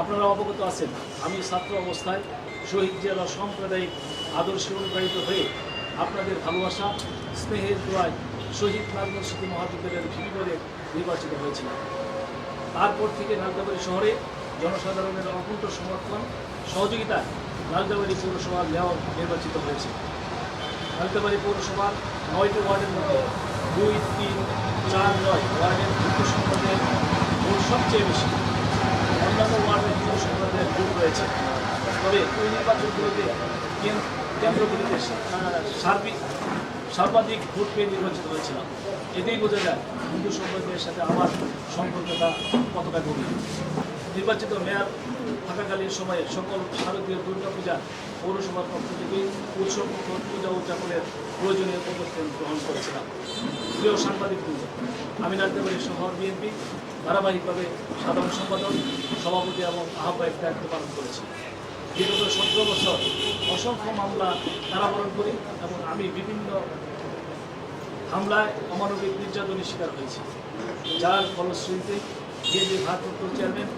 আপনারা অবগত আছেন, আমি ছাত্র অবস্থায় শহীদ জেলা সাম্প্রদায়িক আদর্শে অনুপ্রাণিত হয়ে আপনাদের ভালোবাসা, স্নেহের দোয়ায় শহীদ নাজমুল স্মৃতি মহাবিদ্যালয়ের ভিপি নির্বাচিত হয়েছিলাম। তারপর থেকে নালদাবাড়ি শহরে জনসাধারণের অকুণ্ঠ সমর্থন, সহযোগিতায় নালদাবাড়ি পৌরসভার মেয়র নির্বাচিত হয়েছে। নালদাবাড়ি পৌরসভার নয়টি ওয়ার্ডের মধ্যে দুই, তিন, চার, নয় ওয়ার্ডের সম্পদের সবচেয়ে বেশি। অন্যান্য সম্পদের ভোট রয়েছে তবে ওই নির্বাচনগুলোতে কেন- কেন্দ্রগুলিতে সার্বিক সর্বাধিক ভোট পেয়ে নির্বাচিত হয়েছিলাম এতেই বোঝা যায় হিন্দু সম্প্রদায়ের সাথে আমার সম্পর্কটা কতটা গভীর নির্বাচিত মেয়র থাকাকালীন সময়ে সকল শারদীয় দুর্গাপূজা পৌরসভার পক্ষ থেকে উৎসব পূজা উদযাপনের প্রয়োজনীয় পদক্ষেপ গ্রহণ করেছিলাম। প্রিয় সাংবাদিক আমি নাট্যবাড়ি শহর বিএনপি ধারাবাহিকভাবে সাধারণ সম্পাদক, সভাপতি এবং আহ্বায়ক দায়িত্ব পালন করেছি। বিগত সতেরো বছর অসংখ্য মামলা কারাবরণ করি এবং আমি বিভিন্ন হামলায় অমানবিক নির্যাতনের শিকার হয়েছি। যার ফলশ্রুতিতে বিএনপির ভারপ্রাপ্ত চেয়ারম্যান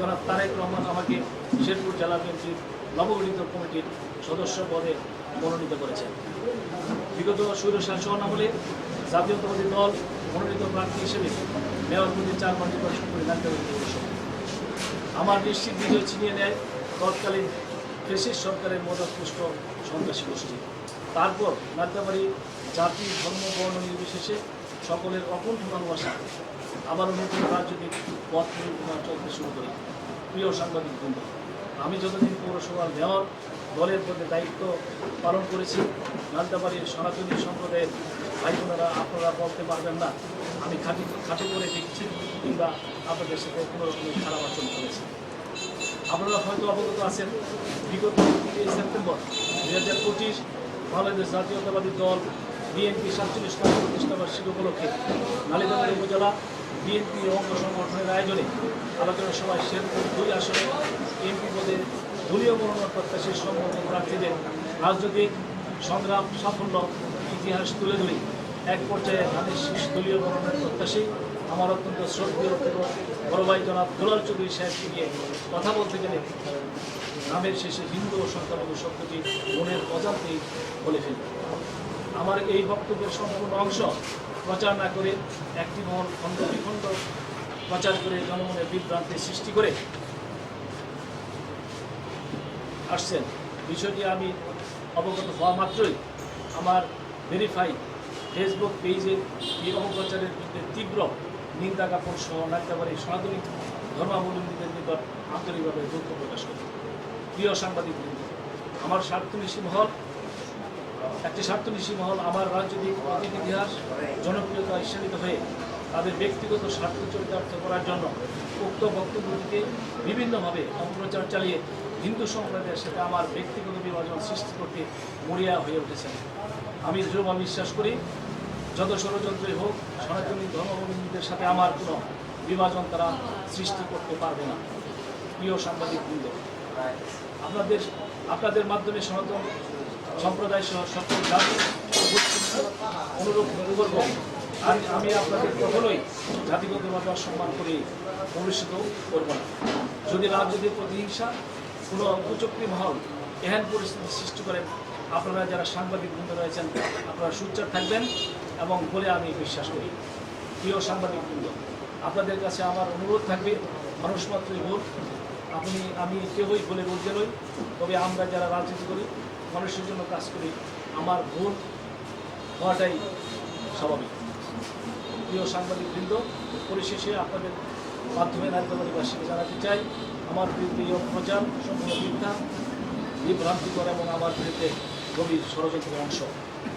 জনাব তারেক রহমান আমাকে শেরপুর জেলা বিএনপির নবগঠিত কমিটির সদস্য পদে মনোনীত করেছেন। বিগত শাসন আমলে জাতীয়তাবাদী দল মনোনীত প্রার্থী হিসেবে মেয়র পদে চারবার নির্বাচন করে নাট্যবাদী পৌরসভা আমার নিশ্চিত বিজয় ছিনিয়ে নেয় তৎকালীন ফেসিস সরকারের মদতপুষ্ট সন্ত্রাসী গোষ্ঠী। তারপর নাট্যাবাড়ি জাতি, ধর্ম, বর্ণ নির্বিশেষে সকলের অকুণ্ঠ ভালোবাসা। আবারও নতুন রাজনৈতিক পথ পরিকল্পনা চলতে শুরু করি। প্রিয় সাংবাদিক বৃন্দ আমি যতদিন পৌরসভার মেয়র, দলের পদে দায়িত্ব পালন করেছি নালদাবাড়ির সনাতনী সম্প্রদায়ের ভাই বোনেরা আপনারা বলতে পারবেন না, আমি খাটি, খাটো করে দেখছি কিংবা আপনাদের সাথে কোনো রকমের খারাপ আচরণ করেছি। আপনারা হয়তো অবগত আছেন, বিগত সেপ্টেম্বর দু হাজার পঁচিশ বাংলাদেশ জাতীয়তাবাদী দল বিএনপি সাতচল্লিশতম প্রতিষ্ঠাবার্ষিকী উপলক্ষে নালিতাবাড়ি উপজেলা বিএনপি অঙ্গ সংগঠনের আয়োজনে আলোচনা সভায় শেরপুর দুই আসনে এমপি পদে দলীয় মনোনয়ন প্রত্যাশী সম্মত প্রার্থীদের রাজনৈতিক সংগ্রাম, সাফল্য, ইতিহাস তুলে ধরে এক পর্যায়ে ধানের শীর্ষ দলীয় মনোনয়ন প্রত্যাশী আমার অত্যন্ত শ্রদ্ধেয় বড় ভাই জনাব দুলাল চৌধুরী সাহেবকে নিয়ে কথা বলতে গেলে নামের শেষে হিন্দু ও সংখ্যালঘু শব্দটি মনের অজান্তেই বলে ফেলি আমার এই বক্তব্যের সম্পূর্ণ অংশ প্রচার না করে একটি মহল খণ্ড বিখণ্ড প্রচার করে জনমনে বিভ্রান্তি সৃষ্টি করে আসছেন। বিষয়টি আমি অবগত হওয়া মাত্রই আমার ভেরিফাই ফেসবুক পেজে এই অপপ্রচারের বিরুদ্ধে তীব্র নিন্দা জ্ঞাপন সহ নাট্যাবাড়ি সনাতনী ধর্মাবলম্বীদের নিকট আন্তরিকভাবে দুঃখ প্রকাশ করি। প্রিয় সাংবাদিক আমার স্বার্থনিশী মহল একটি স্বার্থনিশী মহল আমার রাজনৈতিক অতীত ইতিহাস, জনপ্রিয়তা ঈর্ষান্বিত হয়ে তাদের ব্যক্তিগত স্বার্থ চরিতার্থ করার জন্য উক্ত বক্তব্যটিকে বিভিন্নভাবে অপপ্রচার চালিয়ে হিন্দু সম্প্রদায়ের সাথে আমার ব্যক্তিগত বিভাজন সৃষ্টি করতে মরিয়া হয়ে উঠেছেন। আমি দৃঢ়ভাবে বিশ্বাস করি, যত ষড়যন্ত্রই হোক, সনাতনী ধর্মাবলম্বীদের সাথে আমার কোনো বিভাজন তারা সৃষ্টি করতে পারবে না। প্রিয় সাংবাদিক বৃন্দ আপনাদের আপনাদের মাধ্যমে সনাতন সম্প্রদায় সহ সকল জাতি অনুরোধ করব আর আমি আপনাদের কখনোই জাতিগতভাবে অসম্মান করে ভবিষ্যত করব না। যদি রাজনৈতিক প্রতিহিংসা কোনো কুচক্রি মহল এহেন পরিস্থিতি সৃষ্টি করেন আপনারা যারা সাংবাদিক বৃন্দ রয়েছেন, আপনারা সুচ্চার থাকবেন এবং বলে আমি বিশ্বাস করি। প্রিয় সাংবাদিক বৃন্দ আপনাদের কাছে আমার অনুরোধ থাকবে, মানুষ মাত্রই ভোট। আপনি, আমি কেউই বলে বলতে নই, তবে আমরা যারা রাজনীতি করি মানুষের জন্য কাজ করি, আমার ভুল হওয়াটাই স্বাভাবিক। প্রিয় সাংবাদিক বৃন্দ পরিশেষে আপনাদের মাধ্যমে নারীবাদীবাসীকে জানাতে চাই, আমার এই অপপ্রচার সম্পূর্ণ মিথ্যা, বিভ্রান্তিকর এবং আমার বিরুদ্ধে গভীর ষড়যন্ত্রের অংশ।